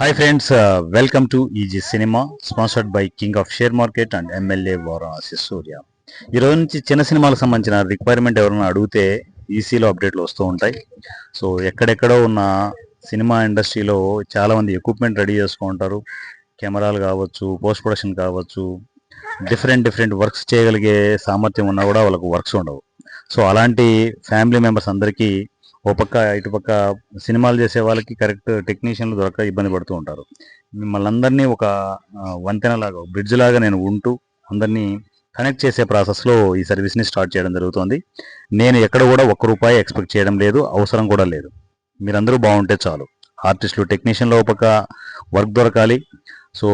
Hi friends welcome to easy cinema sponsored by king of share market and MLA Varanasi Surya ఈ రోజు నుంచి చిన్న సినిమాలకు సంబంధించిన రిక్వైర్మెంట్ ఎవరైనా అడిగితే ఈసీలో అప్డేట్లు వస్తూ ఉంటాయి. సో ఎక్కడెక్కడో ఉన్న సినిమా ఇండస్ట్రీలో చాలామంది ఎక్విప్మెంట్ రెడీ చేసుకుంటారు. కెమెరాలు కావచ్చు పోస్ట్ ప్రొడక్షన్ కావచ్చు డిఫరెంట్ డిఫరెంట్ వర్క్స్ చేయగలిగే సామర్థ్యం ఉన్నా కూడా వాళ్ళకు వర్క్స్ ఉండవు. సో అలాంటి ఫ్యామిలీ మెంబర్స్ అందరికీ ఓ పక్క ఇటు పక్క సినిమాలు చేసే వాళ్ళకి కరెక్ట్ టెక్నీషియన్లు దొరక ఇబ్బంది పడుతూ ఉంటారు. మిమ్మల్ని అందరినీ ఒక వంతెనలాగా వంతెన లాగా బ్రిడ్జ్ లాగా నేను ఉంటూ అందరినీ కనెక్ట్ చేసే ప్రాసెస్లో ఈ సర్వీస్ని స్టార్ట్ చేయడం జరుగుతుంది. నేను ఎక్కడ కూడా ఒక్క రూపాయి ఎక్స్పెక్ట్ చేయడం లేదు అవసరం కూడా లేదు. మీరందరూ బాగుంటే చాలు. ఆర్టిస్టులు టెక్నీషియన్లో ఒక వర్క్ దొరకాలి. సో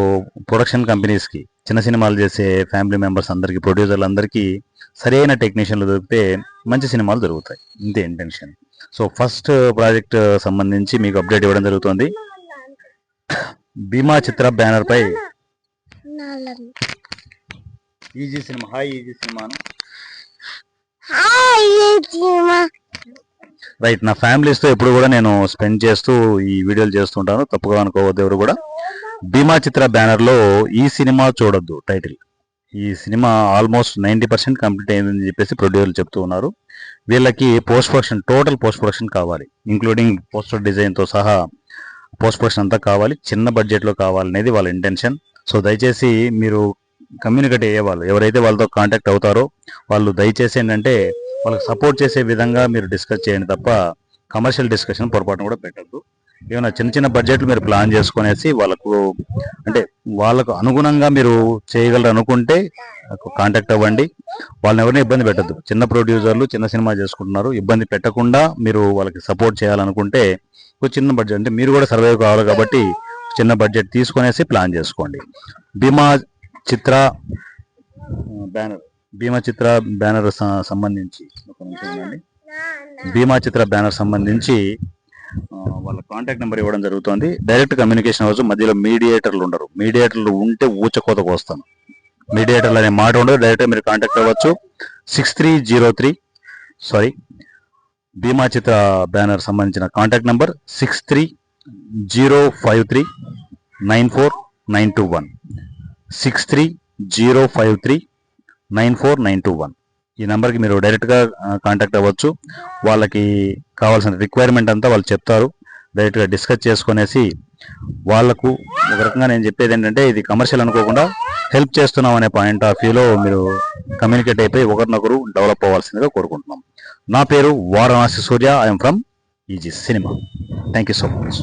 ప్రొడక్షన్ కంపెనీస్కి చిన్న సినిమాలు చేసే ఫ్యామిలీ మెంబర్స్ అందరికీ ప్రొడ్యూసర్లు అందరికీ సరైన టెక్నీషియన్లు దొరికితే మంచి సినిమాలు దొరుకుతాయి ఇంతే ఇంటెన్షన్. సో ఫస్ట్ ప్రాజెక్ట్ సంబంధించి మీకు అప్డేట్ ఇవ్వడం జరుగుతుంది. భీమా చిత్ర బ్యానర్ పై ఈజీ సినిమా. హాయ్ ఈజీ సినిమాను రైట్ నా ఫ్యామిలీస్తో ఎప్పుడు కూడా నేను స్పెండ్ చేస్తూ ఈ వీడియోలు చేస్తుంటాను తప్పుగా అనుకోవద్దు ఎవరు కూడా. భీమా చిత్ర బ్యానర్లో ఈ సినిమా చూడొద్దు టైటిల్. ఈ cinema almost ninety percent complete అయిందని చెప్పేసి ప్రొడ్యూసర్లు చెప్తూ ఉన్నారు. వీళ్ళకి post production total post production కావాలి. ఇంక్లూడింగ్ పోస్టర్ డిజైన్తో సహా పోస్ట్ ప్రొడక్షన్ అంతా కావాలి. చిన్న బడ్జెట్లో కావాలనేది వాళ్ళ ఇంటెన్షన్ సో దయచేసి మీరు కమ్యూనికేట్ అయ్యే వాళ్ళు ఎవరైతే వాళ్ళతో కాంటాక్ట్ అవుతారో వాళ్ళు దయచేసి ఏంటంటే వాళ్ళకి సపోర్ట్ చేసే విధంగా మీరు డిస్కస్ చేయండి తప్ప కమర్షియల్ డిస్కషన్ పొరపాటున కూడా పెట్టద్దు. ఏమైనా చిన్న చిన్న బడ్జెట్లు మీరు ప్లాన్ చేసుకునేసి వాళ్ళకు అంటే వాళ్ళకు అనుగుణంగా మీరు చేయగలరు అనుకుంటే కాంటాక్ట్ అవ్వండి. వాళ్ళని ఎవరిని ఇబ్బంది పెట్టద్దు. చిన్న ప్రొడ్యూసర్లు చిన్న సినిమా చేసుకుంటున్నారు. ఇబ్బంది పెట్టకుండా మీరు వాళ్ళకి సపోర్ట్ చేయాలనుకుంటే ఒక చిన్న బడ్జెట్ అంటే మీరు కూడా సర్వైవ్ కావాలి కాబట్టి చిన్న బడ్జెట్ తీసుకునేసి ప్లాన్ చేసుకోండి. భీమా చిత్ర బ్యానర్ భీమా చిత్ర బ్యానర్ సంబంధించి ఒక నిమిషం ఉండండి. భీమా చిత్ర బ్యానర్ సంబంధించి వాళ్ళ కాంటాక్ట్ నెంబర్ ఇవ్వడం జరుగుతుంది. డైరెక్ట్ కమ్యూనికేషన్ అవ్వచ్చు మధ్యలో మీడియేటర్లు ఉండరు. మీడియేటర్లు ఉంటే ఊచకోతకు వస్తాను. మీడియేటర్లు అనే మాట ఉండదు. డైరెక్ట్గా మీరు కాంటాక్ట్ అవ్వచ్చు. Six three zero three sorry Bheema Chitra banner సంబంధించిన contact number six three zero five three nine four nine two one six three zero five three nine four nine two one ఈ నెంబర్కి మీరు డైరెక్ట్గా contact అవ్వచ్చు. వాళ్ళకి కావాల్సిన requirement అంతా వాళ్ళు చెప్తారు. డైరెక్ట్గా డిస్కస్ చేసుకునేసి వాళ్ళకు ఒక రకంగా నేను చెప్పేది ఏంటంటే ఇది కమర్షియల్ అనుకోకుండా హెల్ప్ చేస్తున్నాం అనే పాయింట్ ఆఫ్ వ్యూలో మీరు కమ్యూనికేట్ అయిపోయి ఒకరినొకరు డెవలప్ అవ్వాల్సిందిగా కోరుకుంటున్నాం. నా పేరు Varanasi Surya. I'm from easy cinema. Thank you so much.